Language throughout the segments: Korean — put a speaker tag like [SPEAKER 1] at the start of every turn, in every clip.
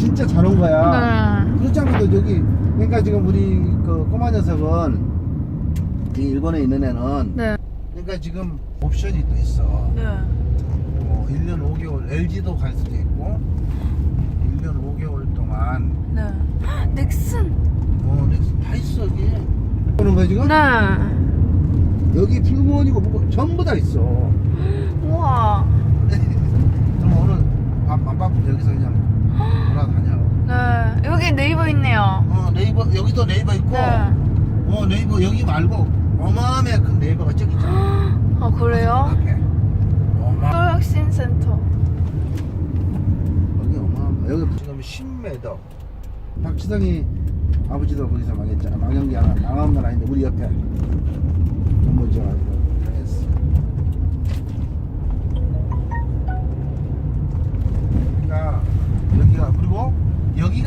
[SPEAKER 1] 진짜 잘 온 거야.
[SPEAKER 2] 네.
[SPEAKER 1] 그렇지 않고도 여기 그러니까 지금 우리 그 꼬마 녀석은 이 일본에 있는 애는
[SPEAKER 2] 네.
[SPEAKER 1] 그러니까 지금 옵션이 또 있어.
[SPEAKER 2] 네.
[SPEAKER 1] 뭐 1년 5개월 LG도 갈 수도 있고 1년 5개월 동안
[SPEAKER 2] 네. 넥슨.
[SPEAKER 1] 어 넥슨 다 있어 여기. 보는 거야 지금?
[SPEAKER 2] 네.
[SPEAKER 1] 여기 풀무원이고 뭐고 전부 다 있어.
[SPEAKER 2] 우와.
[SPEAKER 1] 그럼 오늘 밥안 바쁘 여기서 그냥 돌아다녀.
[SPEAKER 2] 네. 여기 네이버 있네요.
[SPEAKER 1] 어 네이버 여기도 네이버 있고
[SPEAKER 2] 네.
[SPEAKER 1] 어 네이버 여기 말고 어마어마하게 큰 네이버가 저기 있잖아.
[SPEAKER 2] 아, 그래요?
[SPEAKER 1] 앞에. 어마
[SPEAKER 2] 교육신센터.
[SPEAKER 1] 여기 어마어마 여기 지금 10m. 박지성이 아버지도 거기서 망했잖아. 망한 게 아니라 망한 건 아닌데 우리 옆에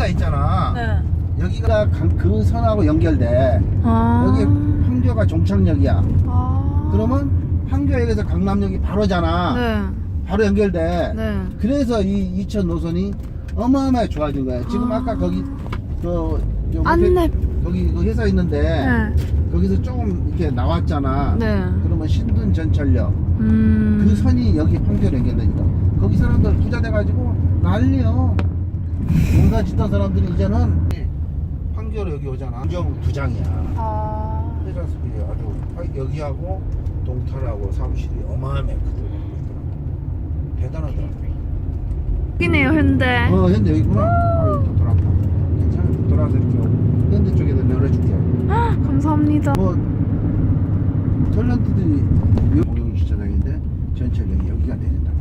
[SPEAKER 1] 여기가 있잖아.
[SPEAKER 2] 네.
[SPEAKER 1] 여기가 강- 그 선하고 연결돼.
[SPEAKER 2] 아.
[SPEAKER 1] 여기 판교가 종착역이야.
[SPEAKER 2] 아.
[SPEAKER 1] 그러면 판교역에서 강남역이 바로잖아.
[SPEAKER 2] 네.
[SPEAKER 1] 바로 연결돼.
[SPEAKER 2] 네.
[SPEAKER 1] 그래서 이 이천 노선이 어마어마하게 좋아진 거야. 지금
[SPEAKER 2] 아.
[SPEAKER 1] 아. 까 거기 그요
[SPEAKER 2] 안내.
[SPEAKER 1] 거기 그 회사 있는데
[SPEAKER 2] 네.
[SPEAKER 1] 거기서 조금 이렇게 나왔잖아.
[SPEAKER 2] 네.
[SPEAKER 1] 그러면 신분 전철역
[SPEAKER 2] 음.
[SPEAKER 1] 그 선이 여기 판교로 연결되니까 거기 사람들 부자 돼가지고 난리요. 농사 짓던 사람들이 이제는 판교로 여기 오잖아. 우정 두 장이야.
[SPEAKER 2] 아.
[SPEAKER 1] 해자스비 아주 화- 여기하고 동탄하고 사무실이 어마어마해 크더라고. 대단하더라.
[SPEAKER 2] 여기네요, 현대.
[SPEAKER 1] 어 현대 여기구나. 돌아왔다. 괜찮아. 돌아와서 이렇게 현대 쪽에다 열어줄게.
[SPEAKER 2] 감사합니다.
[SPEAKER 1] 뭐 탤런트들이 공영 주차장인데 전철역이 여기가 내린다.